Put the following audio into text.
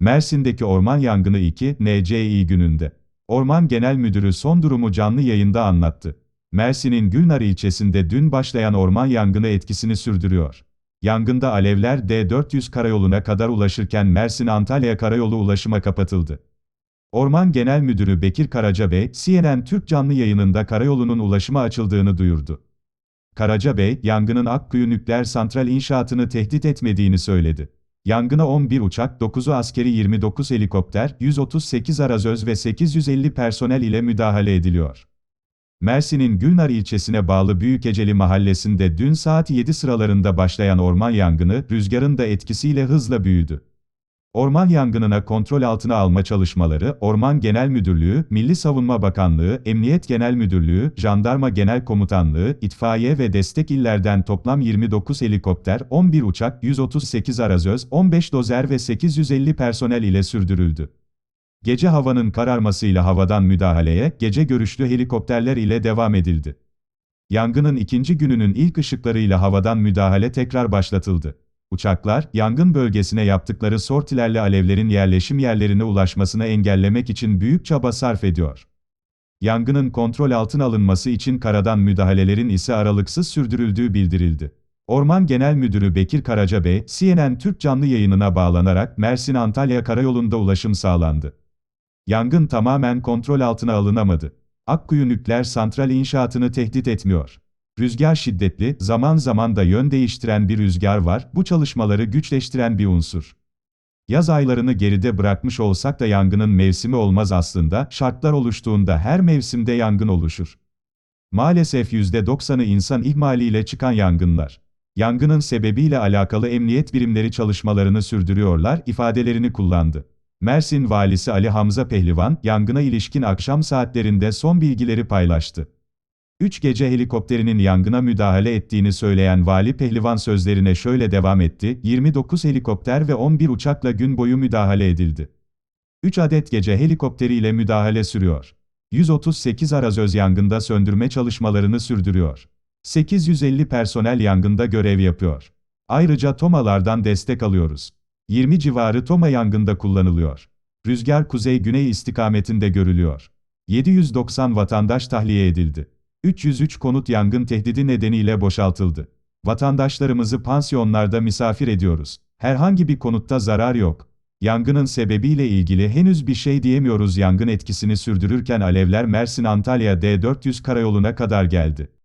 Mersin'deki orman yangını 2 NCİ gününde. Orman Genel Müdürü son durumu canlı yayında anlattı. Mersin'in Gülnar ilçesinde dün başlayan orman yangını etkisini sürdürüyor. Yangında alevler D400 karayoluna kadar ulaşırken Mersin-Antalya karayolu ulaşıma kapatıldı. Orman Genel Müdürü Bekir Karaca Bey, CNN Türk canlı yayınında karayolunun ulaşıma açıldığını duyurdu. Karaca Bey, yangının Akkuyu nükleer santral inşaatını tehdit etmediğini söyledi. Yangına 11 uçak, 9'u askeri 29 helikopter, 138 arazöz ve 850 personel ile müdahale ediliyor. Mersin'in Gülnar ilçesine bağlı Büyükeceli mahallesinde dün saat 7 sıralarında başlayan orman yangını, rüzgarın da etkisiyle hızla büyüdü. Orman yangınına kontrol altına alma çalışmaları, Orman Genel Müdürlüğü, Milli Savunma Bakanlığı, Emniyet Genel Müdürlüğü, Jandarma Genel Komutanlığı, itfaiye ve destek illerden toplam 29 helikopter, 11 uçak, 138 arazöz, 15 dozer ve 850 personel ile sürdürüldü. Gece havanın kararmasıyla havadan müdahaleye, gece görüşlü helikopterler ile devam edildi. Yangının ikinci gününün ilk ışıklarıyla havadan müdahale tekrar başlatıldı. Uçaklar, yangın bölgesine yaptıkları sortilerle alevlerin yerleşim yerlerine ulaşmasını engellemek için büyük çaba sarf ediyor. Yangının kontrol altına alınması için karadan müdahalelerin ise aralıksız sürdürüldüğü bildirildi. Orman Genel Müdürü Bekir Karaca Bey, CNN Türk canlı yayınına bağlanarak Mersin-Antalya karayolunda ulaşım sağlandı. Yangın tamamen kontrol altına alınamadı. Akkuyu nükleer santral inşaatını tehdit etmiyor. Rüzgar şiddetli, zaman zaman da yön değiştiren bir rüzgar var, bu çalışmaları güçleştiren bir unsur. Yaz aylarını geride bırakmış olsak da yangının mevsimi olmaz aslında, şartlar oluştuğunda her mevsimde yangın oluşur. Maalesef %90'ı insan ihmaliyle çıkan yangınlar. Yangının sebebiyle alakalı emniyet birimleri çalışmalarını sürdürüyorlar ifadelerini kullandı. Mersin Valisi Ali Hamza Pehlivan, yangına ilişkin akşam saatlerinde son bilgileri paylaştı. 3 gece helikopterinin yangına müdahale ettiğini söyleyen Vali Pehlivan sözlerine şöyle devam etti, 29 helikopter ve 11 uçakla gün boyu müdahale edildi. 3 adet gece helikopteriyle müdahale sürüyor. 138 arazöz yangında söndürme çalışmalarını sürdürüyor. 850 personel yangında görev yapıyor. Ayrıca TOMA'lardan destek alıyoruz. 20 civarı TOMA yangında kullanılıyor. Rüzgar kuzey-güney istikametinde görülüyor. 790 vatandaş tahliye edildi. 303 konut yangın tehdidi nedeniyle boşaltıldı. Vatandaşlarımızı pansiyonlarda misafir ediyoruz. Herhangi bir konutta zarar yok. Yangının sebebiyle ilgili henüz bir şey diyemiyoruz. Yangın etkisini sürdürürken alevler Mersin-Antalya D400 karayoluna kadar geldi.